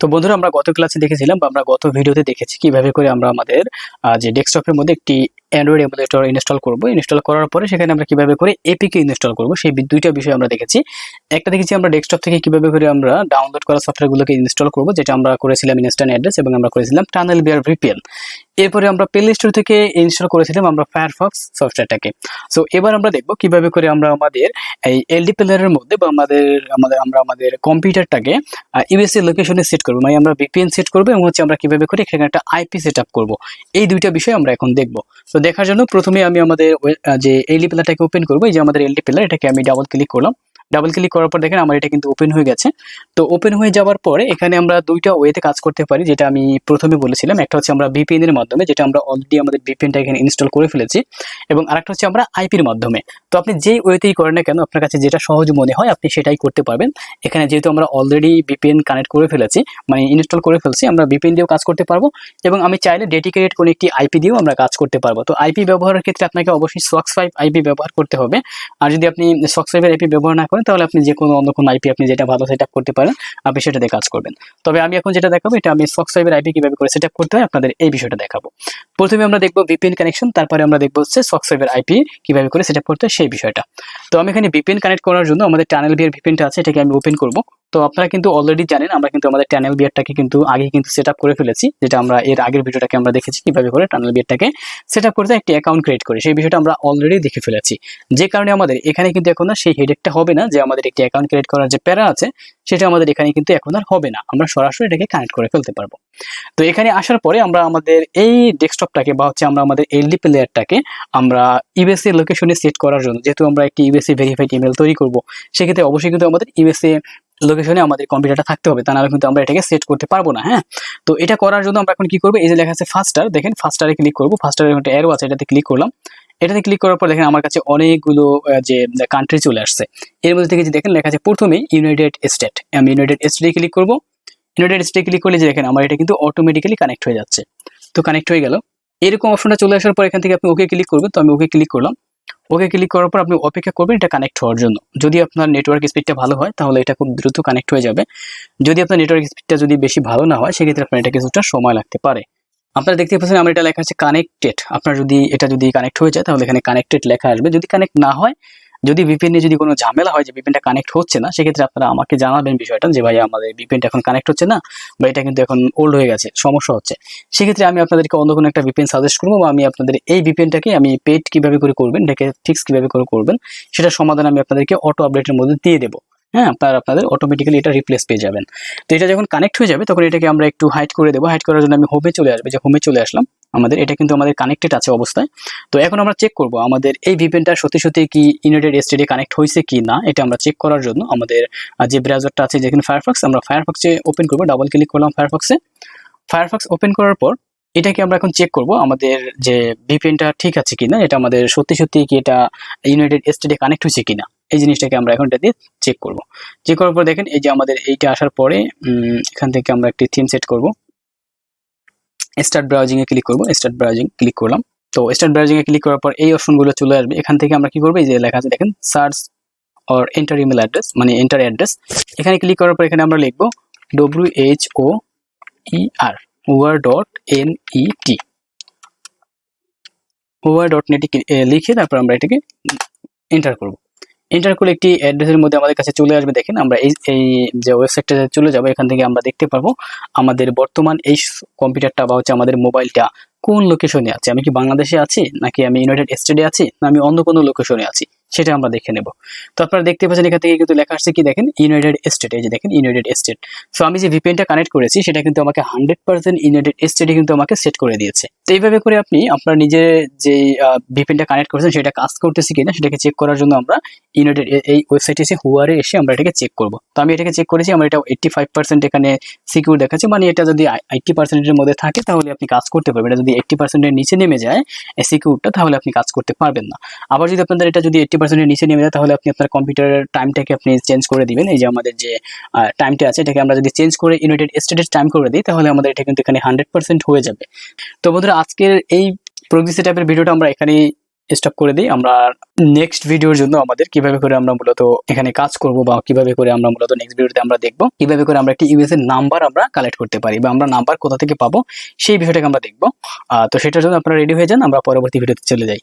তো বন্ধুরা, আমরা গত ক্লাসে দেখেছিলাম বা আমরা গত ভিডিওতে দেখেছি কীভাবে করে আমরা আমাদের যে ডেস্কটপের মধ্যে একটি অ্যান্ড্রয়েড এমুলেটর ইনস্টল করব। ইনস্টল করার পরে সেখানে আমরা কীভাবে করে এপিকে ইনস্টল করব, সেই দুইটা বিষয় আমরা দেখেছি। একটা দেখেছি আমরা ডেস্কটপ থেকে কীভাবে করে আমরা ডাউনলোড করা সফটওয়্যারগুলোকে ইনস্টল করব, যেটা আমরা করেছিলাম ইনস্ট্যান্ট অ্যাড্রেস এবং আমরা করেছিলাম টানেল বিয়ার ভিপিএন এরপরে আমরা প্লে স্টোর থেকে ইনস্টল করেছিলাম আমরা ফায়ারফক্স সফটওয়্যারটাকে সো এবার আমরা দেখব কীভাবে করে আমরা আমাদের এই এলডি প্লেয়ারের মধ্যে বা আমাদের আমাদের, আমরা আমাদের কম্পিউটারটাকে ইউএসএ লোকেশনে সেট করব। মানে আমরা ভিপিএন সেট করব এবং হচ্ছে আমরা কীভাবে করে এখানে একটা আইপি সেট আপ করব। এই দুইটা বিষয় আমরা এখন দেখব। তো দেখার জন্য প্রথমে আমি আমাদের যে এলডি প্লেয়ারটাকে ওপেন করব, এই যে আমাদের এলডি প্লেয়ার এটাকে আমি ডাবল ক্লিক করলাম। ডাবল ক্লিক করার পর দেখেন আমার এটা কিন্তু ওপেন হয়ে গেছে। তো ওপেন হয়ে যাওয়ার পরে এখানে আমরা দুইটা ওয়েতে কাজ করতে পারি, যেটা আমি প্রথমে বলেছিলাম। একটা হচ্ছে আমরা ভিপিএন এর মাধ্যমে, যেটা আমরা অলরেডি আমাদের ভিপিএনটা এখানে ইনস্টল করে ফেলেছি। এবং আরেকটা হচ্ছে আমরা আইপির মাধ্যমে। তো আপনি যেই ওয়েতেই করেন না কেন, আপনার কাছে যেটা সহজ মনে হয়, আপনি সেটাই করতে পারবেন। এখানে যেহেতু আমরা অলরেডি ভিপিএন কানেক্ট করে ফেলেছি মানে ইনস্টল করে ফেলছি, আমরা ভিপিএন দিয়েও কাজ করতে পারব। এবং আমি চাইলে ডেডিকেটেড কোনো একটি আইপি দিয়েও আমরা কাজ করতে পারব। তো আইপি ব্যবহারের ক্ষেত্রে আপনাকে অবশ্যই সক্স ফাইভ আইপি ব্যবহার করতে হবে। আর যদি আপনি সক্স ফাইভের আইপি ব্যবহার না তাহলে আপনি যে কোনো অন্য কোনো আইপি আপনি যেটা ভালো সেট করতে পারেন, আপনি সেটা দিয়ে কাজ করবেন। তবে আমি এখন যেটা দেখাবো, এটা আমি সক্স ফাইভের আইপি কীভাবে করে সেট করতে হয়, আপনাদের এই বিষয়টা দেখাবো। প্রথমে আমরা দেখব ভিপিএন কানেকশন তারপরে আমরা দেখব হচ্ছে সক্স ফাইভের আইপি কীভাবে করে সেট করতে হয়, সেই বিষয়টা। তো আমি এখানে ভিপিএন কানেক্ট করার জন্য আমাদের টানেল বিয়ার ভিপিএনটা আছে, এটাকে আমি ওপেন করব। তো আপনারা কিন্তু অলরেডি জানেন, আমরা কিন্তু আমাদের টানেল বিয়ারটাকে কিন্তু আগে কিন্তু সেট করে ফেলেছি, যেটা আমরা এর আগের ভিডিওটাকে আমরা দেখেছি কীভাবে করে টানেল বিয়ারটাকে সেট করতে একটি অ্যাকাউন্ট ক্রিয়েট করি। সেই বিষয়টা আমরা অলরেডি দেখে ফেলেছি। যে কারণে আমাদের এখানে কিন্তু এখন সেই হেডেকটা হবে না যে আমাদের একটি অ্যাকাউন্ট ক্রিয়েট করার যে প্যারা আছে, সেটা আমাদের এখানে কিন্তু এখন আর হবে না। আমরা সরাসরি এটাকে কানেক্ট করে ফেলতে পারব। তো এখানে আসার পরে আমরা আমাদের এই ডেস্কটপটাকে বা হচ্ছে আমরা আমাদের এলডি প্লেয়ারটাকে আমরা ইউএসএ লোকেশনে সেট করার জন্য, যেহেতু আমরা একটি ইউএসএ ভেরিফাইড ইমেল তৈরি করব, সেক্ষেত্রে অবশ্যই কিন্তু আমাদের ইউএসএ লোকেশনে আমাদের কম্পিউটারটা থাকতে হবে। তা নাহলে কিন্তু আমরা এটাকে সেট করতে পারব না হ্যাঁ? তো এটা করার জন্য আমরা এখন কি করব? এই যে লেখা আছে ফাস্টার দেখেন ফাস্টারে ক্লিক করব। ফাস্টারের একটা অ্যারো আছে, এটাতে ক্লিক করলাম। এটাতে ক্লিক করার পর দেখেন আমার কাছে অনেকগুলো যে কান্ট্রি চলে আসছে। এর মধ্যে থেকে যে দেখেন লেখা আছে প্রথমে ইউনাইটেড স্টেট আমি ইউনাইটেড স্টেটে ক্লিক করব। ইউনাইটেড স্টেটে ক্লিক করলে যে দেখেন আমার এটা কিন্তু অটোমেটিক্যালি কানেক্ট হয়ে যাচ্ছে। তো কানেক্ট হয়ে গেল। এরকম অপশনটা চলে আসার পর এখান থেকে আপনি ওকে ক্লিক করবেন। তো আমি ওকে ক্লিক করলাম। ওকে ক্লিক করার পর আপনি অপেক্ষা করবেন এটা কানেক্ট হওয়ার জন্য। যদি আপনার নেটওয়ার্ক স্পিডটা ভালো হয়, তাহলে এটা খুব দ্রুত কানেক্ট হয়ে যাবে। যদি আপনার নেটওয়ার্ক স্পিডটা যদি বেশি ভালো না হয়, সেক্ষেত্রে আপনার এটা কিছুটা সময় লাগতে পারে। আপনারা দেখতে পাচ্ছেন আমার এটা লেখা আছে কানেক্টেড আপনার যদি এটা যদি কানেক্ট হয়ে যায়, তাহলে এখানে কানেক্টেড লেখা আসবে। যদি কানেক্ট না হয়, যদি ভিপিএন নিয়ে যদি কোনো ঝামেলা হয় যে ভিপিএনটা কানেক্ট হচ্ছে না, সেক্ষেত্রে আপনারা আমাকে জানাবেন বিষয়টা যে ভাই আমাদের ভিপিএনটা এখন কানেক্ট হচ্ছে না বা এটা কিন্তু এখন ওল্ড হয়ে গেছে, সমস্যা হচ্ছে। সেক্ষেত্রে আমি আপনাদেরকে অন্য কোনো একটা ভিপিএন সাজেস্ট করব বা আমি আপনাদের এই ভিপিএনটাকে আমি পেড কীভাবে করে করবেন, এটাকে ফিক্স কীভাবে করে করবেন, সেটার সমাধান আমি আপনাদেরকে অটো আপডেটের মধ্যে দিয়ে দেবো। হ্যাঁ আপনার আপনাদের অটোমেটিক্যালি এটা রিপ্লেস পেয়ে যাবেন। তো এটা যখন কানেক্ট হয়ে যাবে, তখন এটাকে আমরা একটু হাইড করে দেবো। হাইড করার জন্য আমি হোমে চলে আসবে। যে হোমে চলে আসলাম, আমাদের এটা কিন্তু আমাদের কানেক্টেড আছে অবস্থায়। তো এখন আমরা চেক করব, আমাদের এই ভিপিএনটা সত্যি সত্যি কি ইউনাইটেড স্টেটে কানেক্ট হয়েছে কি না, এটা আমরা চেক করার জন্য আমাদের যে ব্রাউজারটা আছে যেখানে ফায়ারফক্স আমরা ফায়ারফক্সে ওপেন করব ডাবল ক্লিক করলাম ফায়ারফক্সে ফায়ারফক্স ওপেন করার পর, এটাকে আমরা এখন চেক করব, আমাদের যে ভিপিএনটা ঠিক আছে কিনা, এটা আমাদের সত্যি সত্যি কি এটা ইউনাইটেড স্টেটে কানেক্ট হয়েছে কিনা। এই জিনিসটাকে আমরা এখন এটা দিয়ে চেক করব। চেক করার পর দেখেন, এই যে আমাদের এইটা আসার পরে এখান থেকে আমরা একটি থিম সেট করব। স্টার্ট ব্রাউজিং এ ক্লিক করব স্টার্ট ব্রাউজিং ক্লিক করলাম। তো স্টার্ট ব্রাউজিং এ ক্লিক করার পর এই অপশনগুলো চলে আসবে। এখান থেকে আমরা কি করব, এই যে লেখা আছে, দেখেন search or enter email address মানে এন্টার অ্যাড্রেস এখানে ক্লিক করার পর এখানে আমরা লিখব W H O E R war dot N E T war dot net লিখে তারপর আমরা এটাকে এন্টার করব। এন্টার করলে একটি অ্যাড্রেসের মধ্যে আমাদের কাছে চলে আসবে, দেখেন আমরা এই এই যে ওয়েবসাইটটা চলে যাব, এখান থেকে আমরা দেখতে পারব আমাদের বর্তমান এই কম্পিউটারটা বা হচ্ছে আমাদের মোবাইলটা কোন লোকেশনে আছে? আমি কি বাংলাদেশে আছি, নাকি আমি ইউনাইটেড স্টেটে আছি, না আমি অন্য কোনো লোকেশনে আছি? সেটা আমরা দেখে নেব। তো আপনারা দেখতে পাচ্ছেন এখান থেকে কিন্তু লেখা আসছে কি, দেখেন ইউনাইটেড স্টেট এই যে দেখেন ইউনাইটেড স্টেট সো আমি যে ভিপিএনটা কানেক্ট করেছি, সেটা কিন্তু আমাকে হান্ড্রেড পার্সেন্ট ইউনাইটেড স্টেটে কিন্তু আমাকে সেট করে দিয়েছে। তো এইভাবে করে আপনি আপনার নিজের যে ভিপিএনটা কানেক্ট করেছেন সেটা কাজ করতেছে কিনা সেটাকে চেক করার জন্য আমরা ইউনাইটেড এই ওয়েবসাইটে এসে হুয়ারে এসে আমরা এটাকে চেক করব। তো আমি এটাকে চেক করেছি, আমার এটা এইট্টি ফাইভ পার্সেন্ট এখানে সিকিউর দেখাচ্ছে। মানে এটা যদি এইট্টি পার্সেন্টের মধ্যে থাকে তাহলে আপনি কাজ করতে পারবেন। এটা যদি এইট্টি পার্সেন্টের নিচে নেমে যায় সিকিউরটা তাহলে আপনি কাজ করতে পারবেন না। আবার যদি আপনাদের এটা যদি এইট্টি পার্সেন্টের নিচে নেমে যায়, তাহলে আপনি আপনার কম্পিউটারের টাইমটাকে আপনি চেঞ্জ করে দিবেন। এই যে আমাদের যে টাইমটা আছে, এটাকে আমরা যদি চেঞ্জ করে ইউনাইটেড স্টেটের টাইম করে দিই, তাহলে আমাদের এটা কিন্তু এখানে হান্ড্রেড পার্সেন্ট হয়ে যাবে। তো বন্ধুরা আজকের এই প্রোগ্রেস সেটআপের ভিডিওটা আমরা এখানে স্টপ করে দিই। আমরা নেক্সট ভিডিওর জন্য আমাদের কীভাবে করে আমরা মূলত এখানে কাজ করব বা কীভাবে করে আমরা মূলত নেক্সট ভিডিওতে আমরা দেখব, কীভাবে করে আমরা একটি ইউএস এর নাম্বার আমরা কালেক্ট করতে পারি বা আমরা নাম্বার কোথা থেকে পাবো, সেই বিষয়টাকে আমরা দেখব। তো সেটার জন্য আপনারা রেডি হয়ে যান, আমরা পরবর্তী ভিডিওতে চলে যাই।